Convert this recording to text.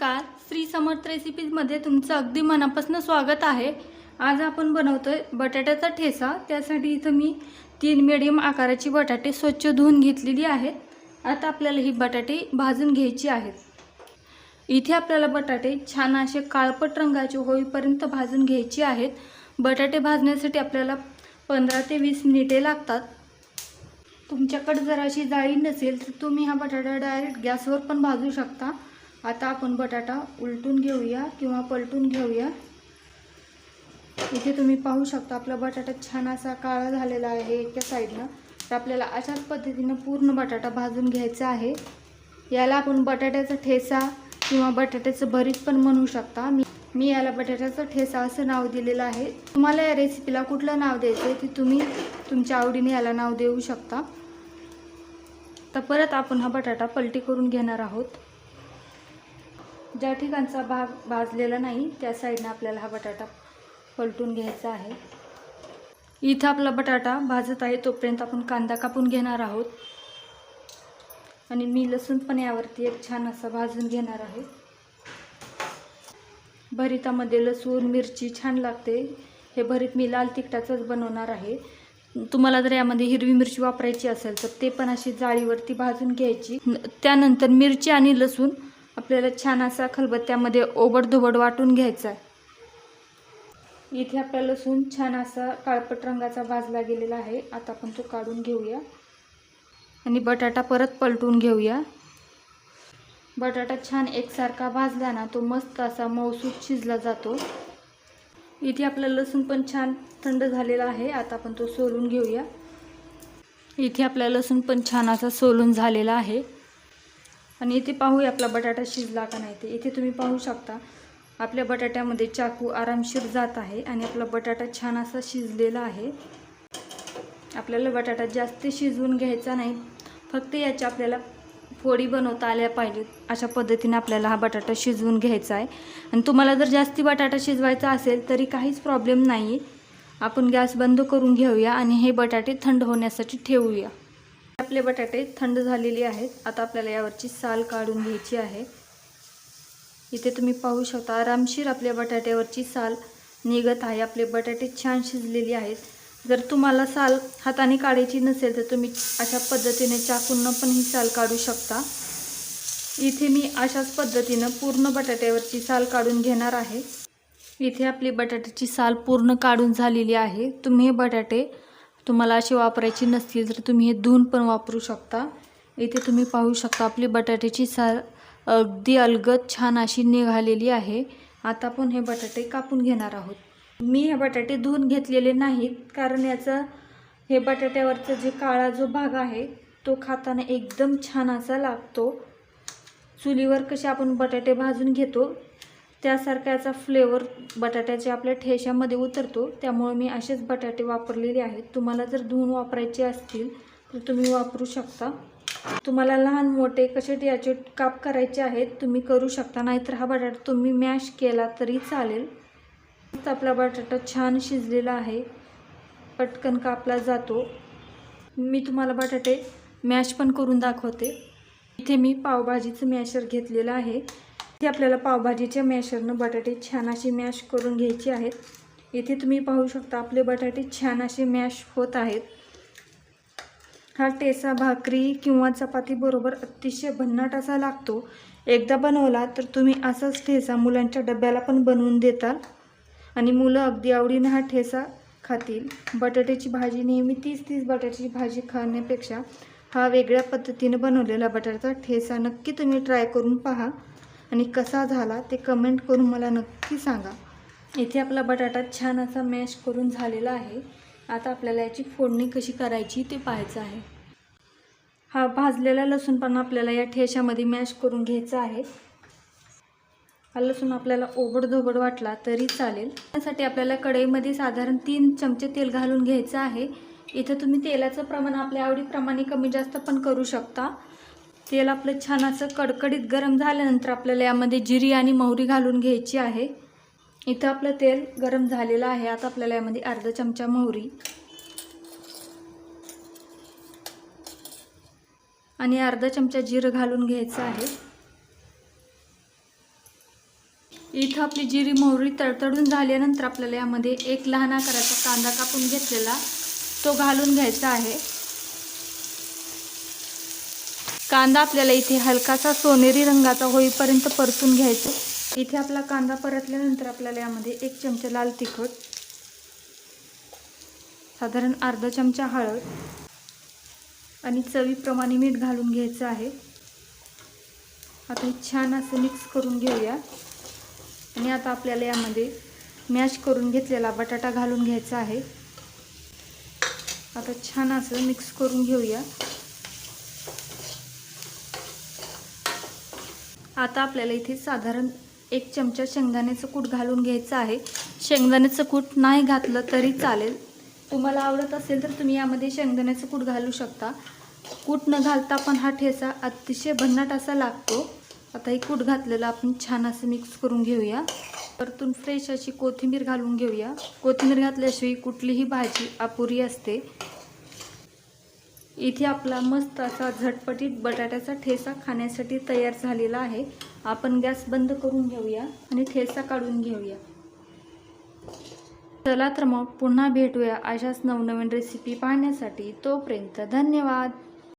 नमस्कार. श्री समर्थ रेसिपीजमध्ये तुमचं अगदी मनापासून स्वागत आहे. आज आपण बनवतो आहे बटाट्याचा ठेसा. त्यासाठी इथं मी तीन मिडियम आकाराची बटाटे स्वच्छ धुवून घेतलेली आहेत. आता आपल्याला ही बटाटे भाजून घ्यायची आहेत. इथे आपल्याला बटाटे छान असे काळपट रंगाचे होईपर्यंत भाजून घ्यायचे आहेत. बटाटे भाजण्यासाठी आपल्याला पंधरा ते वीस मिनिटे लागतात. तुमच्याकडे जर अशी जाळी नसेल तर तुम्ही हा बटाटा डायरेक्ट गॅसवर पण भाजू शकता. आता आपण बटाटा उलटून घेऊया किंवा पलटून घेऊया. इथे तुम्ही पाहू शकता आपला बटाटा छान असा काळा झालेला आहे एका साईडनं तर आपल्याला अशाच पद्धतीनं पूर्ण बटाटा भाजून घ्यायचा आहे. याला आपण बटाट्याचा ठेसा किंवा बटाट्याचं भरीत पण म्हणू शकता. मी मी याला बटाट्याचा ठेसा असं नाव दिलेलं आहे. तुम्हाला या रेसिपीला कुठलं नाव द्यायचं आहे ते तुम्ही तुमच्या आवडीने याला नाव देऊ शकता. तर परत आपण हा बटाटा पलटी करून घेणार आहोत. ज्या ठिकाणचा भाग भाजलेला नाही त्या साईडनं आपल्याला हा बटाटा पलटून घ्यायचा आहे. इथं आपला बटाटा भाजत आहे तोपर्यंत आपण कांदा कापून घेणार आहोत. आणि मी लसूण पण यावरती एक छान असा भाजून घेणार आहे. भरितामध्ये लसूण मिरची छान लागते. हे भरीत मी लाल तिखटाचंच बनवणार आहे. तुम्हाला जर यामध्ये हिरवी मिरची वापरायची असेल तर ते पण अशी जाळीवरती भाजून घ्यायची. न- त्यानंतर मिरची आणि लसूण आपल्याला छान असा खलबत्त्यामध्ये ओबडधोबड वाटून घ्यायचा आहे इथे आपला लसूण छान असा काळपट रंगाचा भाजला गेलेला आहे. आता आपण तो काढून घेऊया. आणि बटाटा परत पलटून घेऊया. बटाटा छान एकसारखा भाजला ना तो मस्त असा मऊसूत शिजला जातो. इथे आपला लसूण पण छान थंड झालेला आहे. आता आपण तो सोलून घेऊया. इथे आपला लसूण पण छान असा सोलून झालेला आहे. आणि इथे पाहूया आपला बटाटा शिजला का नाही ते. इथे तुम्ही पाहू शकता. आपल्या बटाट्यामध्ये चाकू आरामशीर जात आहे आणि आपला बटाटा छान असा शिजलेला आहे. आपल्याला बटाटा जास्त शिजवून घ्यायचा नाही. फक्त याच्या आपल्याला फोडी बनवता आल्या पाहिजेत. अशा पद्धतीने आपल्याला हा बटाटा शिजवून घ्यायचा आहे. आणि तुम्हाला जर जास्ती बटाटा शिजवायचा असेल तरी काहीच प्रॉब्लेम नाही आपण गॅस बंद करून घेऊया आणि हे बटाटे थंड होण्यासाठी ठेवूया. आपले बटाटे थंड झालेले आहेत. आता आपल्याला यावरची साल काढून घ्यायची आहे. इथे तुम्ही पाहू शकता आरामशीर आपल्या बटाट्यावरची साल निघत आहे. आपले बटाटे छान शिजलेले आहेत. जर तुम्हाला साल हाताने काढायची नसेल तर तुम्ही अशा पद्धतीने चाकून पण ही साल काढू शकता. इथे मी अशाच पद्धतीनं पूर्ण बटाट्यावरची साल काढून घेणार आहे. इथे आपली बटाट्याची साल पूर्ण काढून झालेली आहे. तुम्ही बटाटे तुम्हाला अशी वापरायची नसतील तर तुम्ही हे धुवून पण वापरू शकता. इथे तुम्ही पाहू शकता आपली बटाट्याची सा अगदी अलगद छान अशी निघालेली आहे. आता आपण हे बटाटे कापून घेणार आहोत. मी हे बटाटे धुवून घेतलेले नाहीत कारण याचं हे बटाट्यावरचा जे काळा जो भाग आहे तो खाताना एकदम छान असा लागतो. चुलीवर कसे आपण बटाटे भाजून घेतो त्यासारखा याचा फ्लेवर बटाट्याचे आपल्या ठेशामध्ये उतरतो त्यामुळे मी असेच बटाटे वापरलेले आहेत. तुम्हाला जर धुवून वापरायचे असतील तर तुम्ही वापरू शकता. तुम्हाला लहान मोठे कसे याचे काप करायचे आहेत तुम्ही करू शकता. नाहीतर हा बटाटा तुम्ही मॅश केला तरी चालेल. आपला बटाटा छान शिजलेला आहे. पटकन कापला जातो. मी तुम्हाला बटाटे मॅश पण करून दाखवते. इथे मी पावभाजीचं मॅशर घेतलेलं आहे. इथे आपल्याला पावभाजीच्या मॅशरनं बटाटे छान अशी मॅश करून घ्यायची आहेत. इथे तुम्ही पाहू शकता आपले बटाटे छान असे मॅश होत आहेत. हा टेसा भाकरी किंवा चपातीबरोबर अतिशय भन्नाट असा लागतो. एकदा बनवला तर तुम्ही असाच ठेसा मुलांच्या डब्याला पण बनवून देताल. आणि मुलं अगदी आवडीनं हा ठेसा खातील. बटाट्याची भाजी नेहमी तीच तीस बटाट्याची भाजी खाण्यापेक्षा हा वेगळ्या पद्धतीने बनवलेला बटाट्याचा ठेसा नक्की तुम्ही ट्राय करून पहा. आणि कसा झाला ते कमेंट करून मला नक्की सांगा. इथे आपला बटाटा छान असा मॅश करून झालेला आहे. आता आपल्याला याची फोडणी कशी करायची ते पाहायचं आहे. हा भाजलेला लसूण पण आपल्याला या ठेशामध्ये मॅश करून घ्यायचा आहे. हा लसूण आपल्याला ओबडधोबड वाटला तरी चालेल. त्यासाठी आपल्याला कढईमध्ये साधारण तीन चमचे तेल घालून घ्यायचं आहे. इथं तुम्ही तेलाचं प्रमाण आपल्या आवडीप्रमाणे कमी जास्त पण करू शकता. तेल आपलं छान असं कडकडीत गरम झाल्यानंतर आपल्याला यामध्ये जिरी आणि मोहरी घालून घ्यायची आहे. इथं आपलं तेल गरम झालेलं आहे. आता आपल्याला यामध्ये अर्धा चमचा मोहरी आणि अर्धा चमचा जिरं घालून घ्यायचं आहे. इथं आपली जिरी मोहरी तडतडून झाल्यानंतर आपल्याला यामध्ये एक लहान आकाराचा कांदा कापून घेतलेला तो घालून घ्यायचा आहे. कांदा आपल्याला इथे हलकासा सोनेरी रंगाचा होईपर्यंत परतून घ्यायचा. इथे आपला कांदा परतल्यानंतर आपल्याला यामध्ये एक चमचा लाल तिखट साधारण अर्धा चमचा हळद आणि चवीप्रमाणे मीठ घालून घ्यायचं आहे. आता हे छान असं मिक्स करून घेऊया. आणि आता आपल्याला यामध्ये मॅश करून घेतलेला बटाटा घालून घ्यायचा आहे. आता छान असं मिक्स करून घेऊया. आता आपल्याला इथे साधारण एक चमचा शेंगदाण्याचं कूट घालून घ्यायचं आहे. शेंगदाण्याचं कूट नाही घातलं तरी चालेल. तुम्हाला आवडत असेल तर तुम्ही यामध्ये शेंगदाण्याचं कूट घालू शकता. कूट न घालता पण हा ठेचा अतिशय भन्नाट असा लागतो. आता हे कूट घातलेलं आपण छान असं मिक्स करून घेऊया. परतून फ्रेश अशी कोथिंबीर घालून घेऊया. कोथिंबीर घातल्याशिवाय कुठलीही भाजी अपुरी असते. इथे आपला मस्त असा झटपटीत बटाट्याचा ठेसा खाण्यासाठी तयार झालेला आहे. आपण गॅस बंद करून घेऊया आणि ठेसा काढून घेऊया. चला तर मग पुन्हा भेटूया अशाच नवनवीन रेसिपी पाहण्यासाठी. तोपर्यंत धन्यवाद.